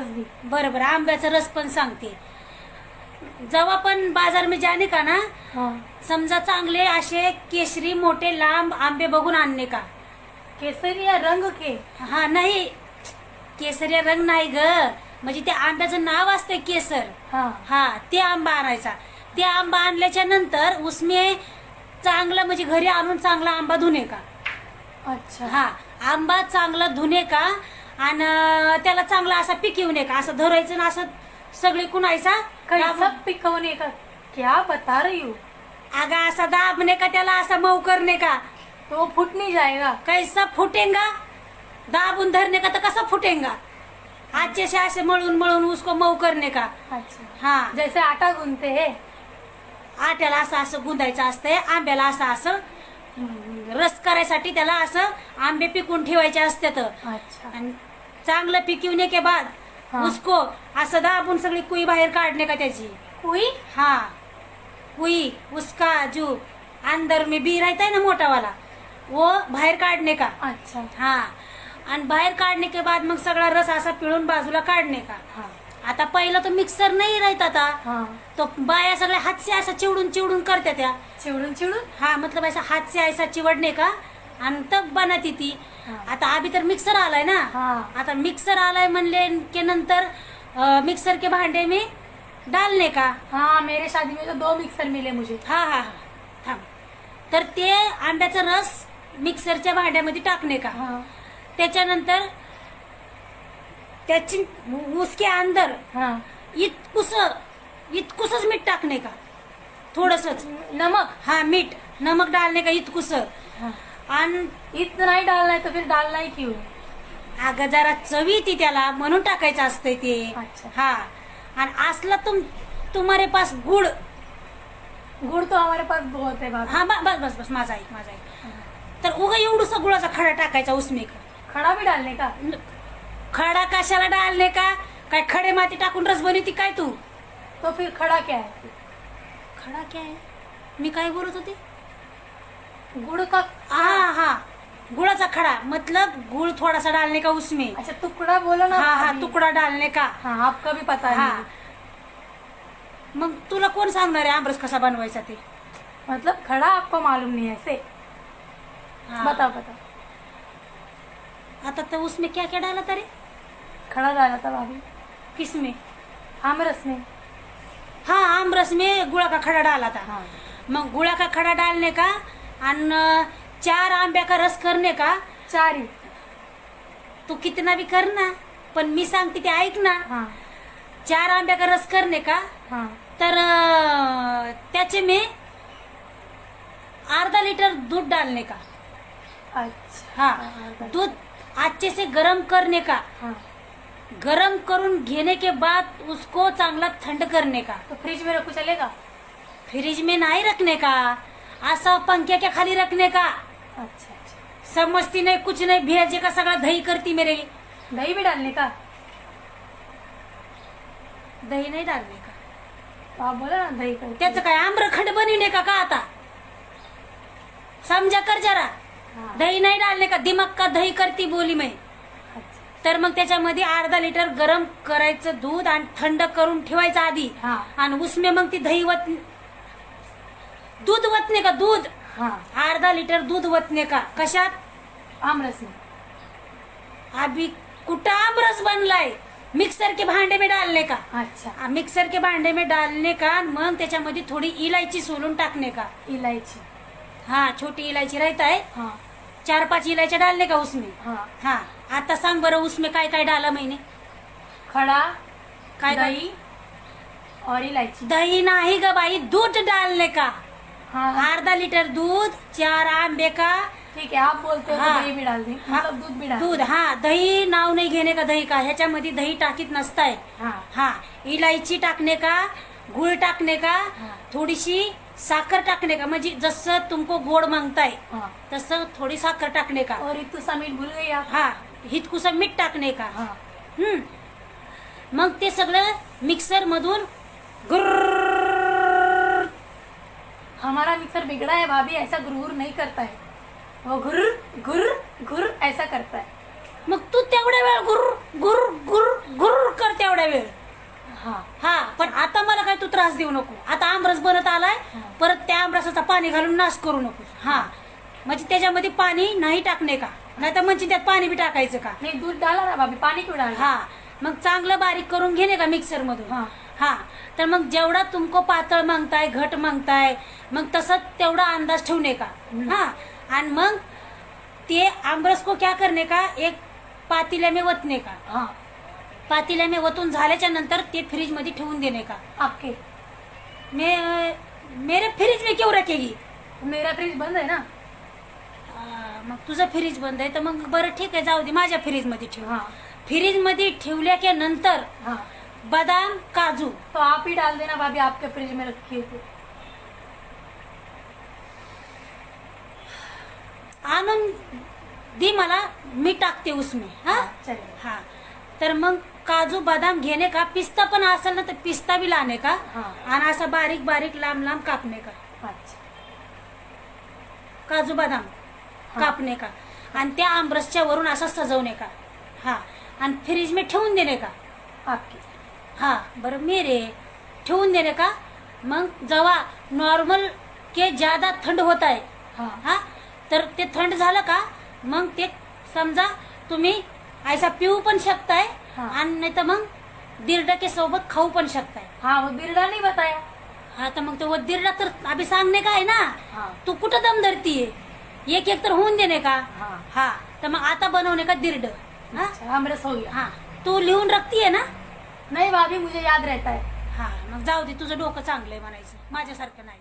बरं बरं आंब्याचा रस पण सांगते. जेव्हा पण बाजार में जाणे का ना समजा चांगले असे केशरी मोठे लांब आंबे बघून आणणे का? केसरी रंग के? हा नाही. केसरिया रंग नाही ग. म्हणजे त्या आंब्याचं नाव असते केसर. हाँ. हा ते आंबा आणायचा. ते आंबा आणल्याच्या नंतर उसमे चांगलं म्हणजे घरी आणून चांगला आंबा धुणे का? अच्छा. हा आंबा चांगला धुणे का? आणि त्याला चांगला असा पिकवू नये का असं धरायचं ना असं सगळी कुणायचा पिकवने का क्या बता रही हो? अगा असा दाबणे का त्याला असा मऊ करणे का? तो फूट नहीं जाएगा। कैसा फुटेंगा? दाबून धरणे का तर कसा फुटेंगा? आजचे से असे मळून मळून उसको मऊ करणे का? अच्छा। हा. जैसे आटा गूंथते हैं। आट्याला असं असं गुंदायचं असतंय आंब्याला असं असं रस करायसाठी त्याला असं आंबे पिकून ठेवायचे असतात अच्छा. आणि चांगलं पिकवणे के बाद. हा. उसको असं दाबून सगळी कुई बाहेर काढणे का त्याची? कोई? हा. कुई उसका जो. अंदर में बी रहता है ना मोटा वाला वो बाहेर काढणे का? अच्छा. हा. आणि बाहेर काढणे के बाद मग सगळा रस असा पिळून बाजूला काढणे का? हाँ. आता पहिला तो मिक्सर नाही राहत आता. हाँ. तो बाया सगळ्या हात से असं चिवडून चिवडून करते त्या. चिवड़ून चिवड़ून हाँ मतलब ऐसा हाथ से ऐसा चिवड़ने का? आणि तब बनती ती. आता अभी तर मिक्सर आलाय ना? हाँ. आता मिक्सर आलाय म्हणले के नंतर अ, मिक्सर के भांडे में डालने का? हाँ मेरे शादी में तो दो मिक्सर मिले मुझे. हा हा हा. थांब. तर ते आंब्याचा रस मिक्सरच्या भांड्यामध्ये टाकणे का? हाँ. त्याच्यानंतर त्याची उसके अंदर हाँ. इतकुस इतकुसच मीठ टाकणे का? थोडसच. नमक? हा मीठ. नमक डालने का इतकुस? हाँ. आणि इतना ही डालना है तो फिर डालना ही क्यों? अगं जरा चवी ती त्याला म्हणून टाकायचं असतंय ते. अच्छा. हा. आणि असला तुम तुम्हारे पास गुड गुड़ तो हमारे पास बहुत है बाबा. हा ब- बस बस बस माझा ऐक माझा ऐक. तर उगा एवढूसा गुळाचा खडा टाकायचा उसमे का खड़ा भी डालने का? खडा कशाला डालणे का? काय खडे माती टाकून रस बनवती काय तू? तो फिर खड़ा क्या है? खडा क्या आहे मी काय बोलत होते? गुड़ का हा हा. गुळाचा खडा. मतलब गुळ थोडासा डालने का उसमें? अच्छा टुकड़ा बोलो ना हा हा। तुकडा डालने का? हाँ आपका भी पता हा. मग तुला कोण सांगणार आहे आमरस कसा बनवायचा ते? मतलब खड़ा आपको मालूम नहीं है ऐसे हा. बताओ बताओ. आता तर उसमें क्या क्या डाला तरी? खड़ा डाला था भाभी. किसमें आमरस में. हाँ आम रस में गुड़ा का खड़ा डाला था. हाँ. मग गुड़ा का खड़ा डालने का आणि चार आंब्या का रस करने का? चार. तू कितना भी करना पण मी सांगते ते ऐक ना. हाँ. चार आंब्या का रस करने का? हाँ. तर अं, त्याचे में अर्धा लिटर दूध डालने का? अच्छा. हाँ. दूध अच्छे से गरम करने का? हाँ. गरम करून घेने के बाद उसको चांगला थंड करने का? तो फ्रिज में रखो चलेगा? फ्रिज में नहीं रखने का? असं पंख्या के खाली रखने का? अच्छा नाही कुछ नाही भेजे का सगळा दही करती मेरे? दही भी डालने का? दही नाही डालने का? आप बोला ना दही का त्याचं काय आम्रखंड बनविणे का का आता? समजा कर जरा. दही नाही डालने का? दिमाग का दही करती बोली मैं? तर मग त्याच्यामध्ये अर्धा लिटर गरम करायचं दूध आणि थंड करून ठेवायचं आधी. आणि उसमे मग ती दही वत दूध वतने का दूध? हाँ. अर्धा लिटर दूध वतने का? कशात? आमरस में अभी कुठं आमरस बनलाय? मिक्सर के भांडे में डालने का. अच्छा. आ, मिक्सर के भांडे में डालने का मग त्याच्यामध्ये थोडी इलायची सोलून टाकने का. इलायची. हाँ छोटी इलायची रहता है हाँ. चार पाच इलायच्या डालने का उसमें? हाँ. हाँ. आता सांग बरं उसमें काय काय डाला मैंने? खड़ा काय काय? दही? और इलायची. दही नाही ग बाई दूध डालने का. हाँ. अर्धा लिटर दूध चार आंबे का? ठीक है आप बोलते हो तो हाँ। दही भी डाल दी। मतलब दूध भी डाल दूध हा. दही नाव नाही घेणे का दही का? ह्याच्यामध्ये दही टाकीत नसताय. हाँ. हा. इलायची टाकणे का? गुळ टाकणे का। थोडीशी साखर टाकणे का? म्हणजे जसं तुमको गोड मागताय हाँ. तसं थोडी साखर टाकणे का? और इतू मीठ भूल गई आप हा. हितकुसा मीठ टाकणे का? हाँ. हम्म. मग ते सगळं मिक्सर मधून गुर्र हमारा मिक्सर बिगड़ा है भाभी ऐसा गुरगुर नहीं करता है। वो घुर घुर घुर ऐसा करता है। मग तू तेवढ्या वेळ गुर गुर गुर गुर कर थोडा वेळ. हाँ. हा पण आता मला काय तू त्रास देऊ नको. आता आमरस बनत आलाय. परत त्या आमरसाचा पाणी घालून नाश करू नको. हा. म्हणजे त्याच्यामध्ये पाणी नाही टाकणे का? नाही तर म्हणजे त्यात पाणी बी टाकायचं का? नहीं दूध डाला ना भाभी पानी क्यों डाला. हा. मग चांगलं बारीक करून घेणे का मिक्सर मधून हा. हा. तर मग जेवढा तुमको पातळ मागताय घट मागताय मग तसं तेवढा अंदाज ठेवणे का. हा. आणि मग ते आमरस को क्या करणे का? एक पातील्या में वतणे का? हाँ. पातील्या में वतून झाल्याच्यानंतर ते फ्रीजमध्ये ठेवून देणे का? आपके मे मेरे फ्रीज में क्यों रखेगी? मेरा फ्रिज बंद है ना? मग तुझं फ्रीज बंद आहे तर मग बरं ठीक आहे जाऊ दे माझ्या फ्रीजमध्ये ठेव. हाँ. फ्रीजमध्ये ठेवल्याच्या नंतर हाँ. बदाम काजू। तो आप ही डाल देना भाभी आपके फ्रिज में रखी है आणून दे मला मी टाकते उसमें हा? हा तर मग काजू बदाम घेणे का? पिस्ता पण असेल ना तर पिस्ता बी लाने का? हा. आणि असं बारीक बारीक लांब लांब कापणे का? अच्छा. काजू बदाम. कापणे का? आणि त्या आमरसच्या वरून असं सजवणे का? हा. आणि फ्रीज में ठेवून देणे का? आपकी हा बरं मेरे ठेवून देणे का? मग जेव्हा नॉर्मल के ज्यादा थंड होत आहे हाँ. हा तर ते थंड झालं का? मग ते समजा तुम्ही ऐसा पिऊ पण शकताय हा. आणि नाही तर मग दिरडा के सोबत खाऊ पण शकताय. हाँ वो बिरडा नहीं बताया हा तर मग तो दिरडा तर अभी सांगणे का आहे ना? हाँ. तू कुठं दम धरतीये एक एक तर होऊन देणे का? हाँ. हा तर मग आता बनवणे का दिरड हा? हो गया हा तू लिहून रखतीये ना? नाही भाभी मुझे याद रहता है. हा मग जाऊ दे तुझं डोकं चांगलंय म्हणायचं. माझ्यासारखं नाही.